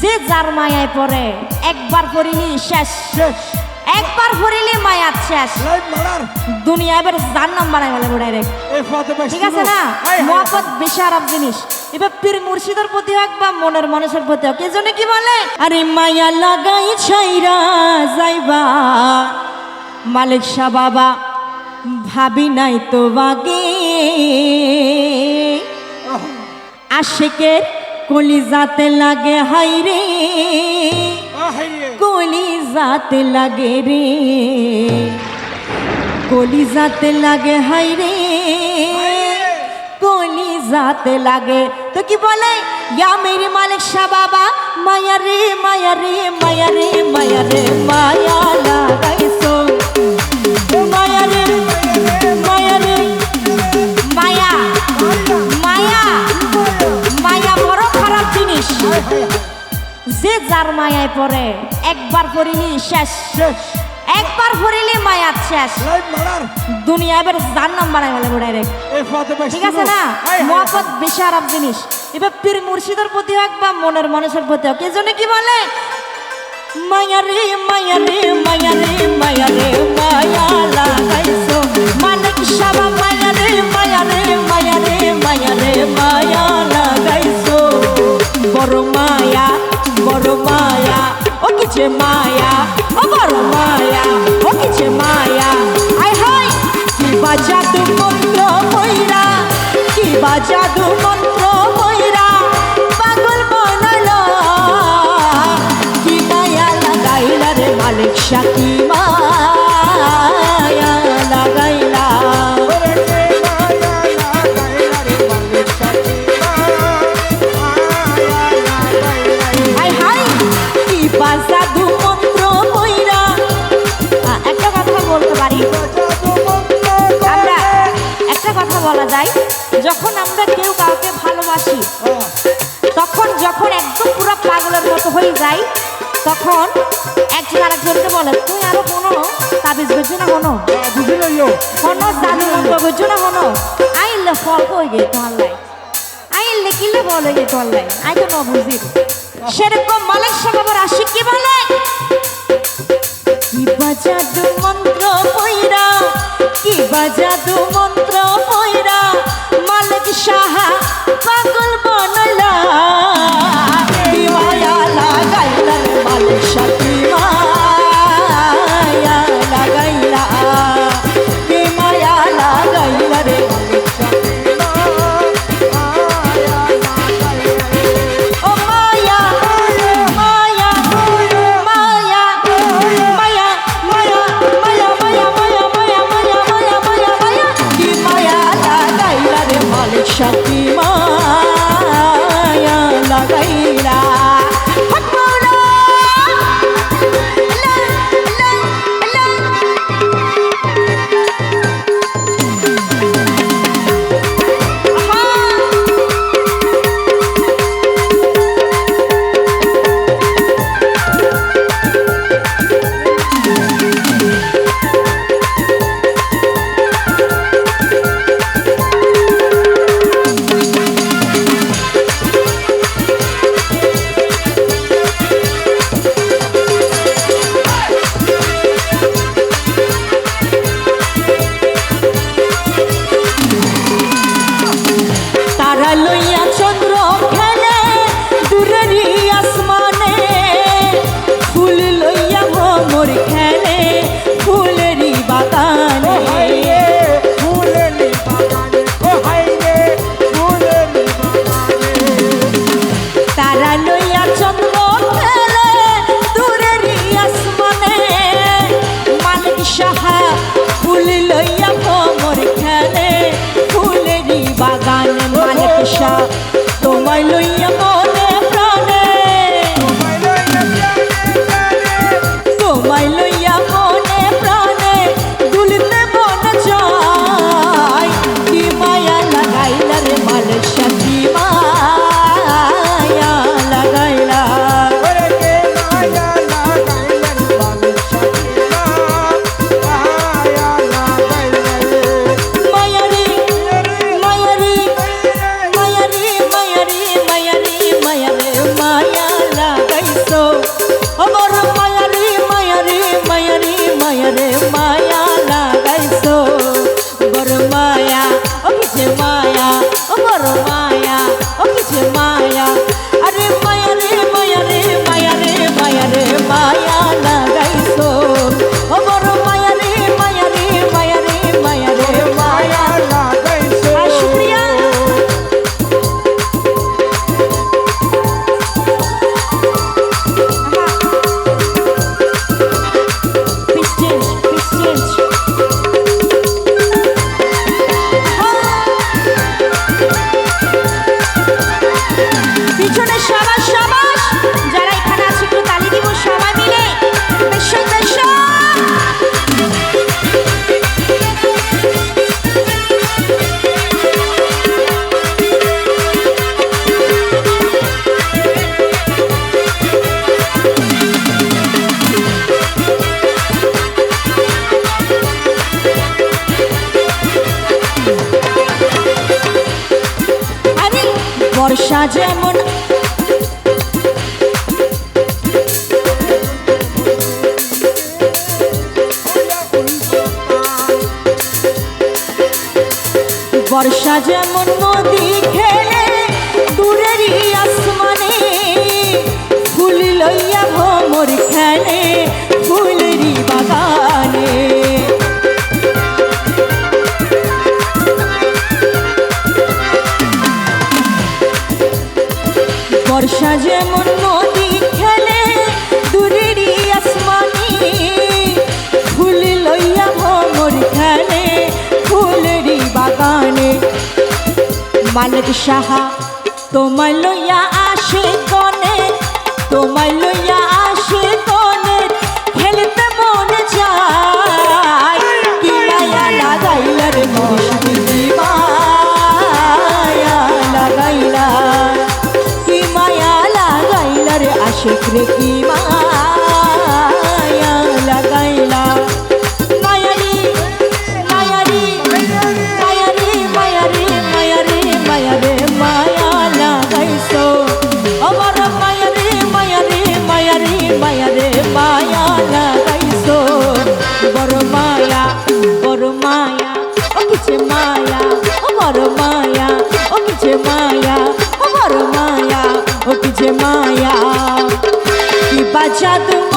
যে যার মায়ায় পড়ে একবার পড়িলি শেষ। শেষ একবার পড়িলি মায়া শেষ। দুনিয়া এবার যার নাম বানাই বলে এই ফাতেমা ঠিক আছে না? মহাপত বেশারাপ জিনিস। এবার পীর মুর্শিদের প্রতি হোক বা মনের মানুষের প্রতি হোক এই জন্য কি বলে? আরে মায়া লাগাই ছাইরা যাইবা। মালিক শাহ বাবা ভাবি নাই তো বাগে আশেকের কলি যাতে লাগে হাইরে কলি যাতে লাগে রে। কলি যাতে লাগে হাইরে কলি যাতে লাগে। তো কি বলে? ইয়া মেরি মালিক শাহ বাবা মায়া রে মায়া রে মায়া রে মায়া রে মায়া যে যার মায়ায় পড়ে একবার পড়িলি শেষ। শেষ একবার পড়িলি মায়া শেষ। দুনিয়া এবার যার নাম বানাই বলে ডাইরেক্ট ঠিক আছে না? মহাপত বেশারাপ জিনিস। এবার পীর মুর্শিদের প্রতি হোক বা মনের মানুষের প্রতি হোক এই জন্য কি বলে? মায়া রে মায়া রে মায়া রে মায়া রে মায়া কিছে মায়া বড় মায়া ও কিছে মায়া আয় হায় কি বাজাদু মন্ত্র ময়রা কি বাজাদু মন্ত্র ময়রা পাগল বানালো কি মায়া লাগাইলা রে মালিক শাকি তখন যখন একদম পুরো পাগলের মতো হয়ে যায় তখন একজন আরেকজনকে বলে তুই আরও কোনো তাবিজ বুঝছ না কোনো কোনো জাদু মন্ত্র বুঝছ না কোনো আইলে ফল কই গে তোমার লাই আইলে কিলে বলে গে তোমার লাই আই তো না বুঝি। সেরকম মালিক সাহেবের আশিক কি বলে? কি বাজাদু মন্ত্র পয়রা কি বাজাদু মন্ত্র পয়রা সাহা পাগল বনলা। বর্ষা যেমন। বর্ষা যেমন নদী খে বর্ষা যেমন নদী খেলে, দূরেরই আসমানি। ফুল লইয়া ভমর খেলে, ফুলেরই বাগানে। মালিক সাহা, তোমায় লইয়া আসে কনে তোমায় লইয়া শেখ রেখে tu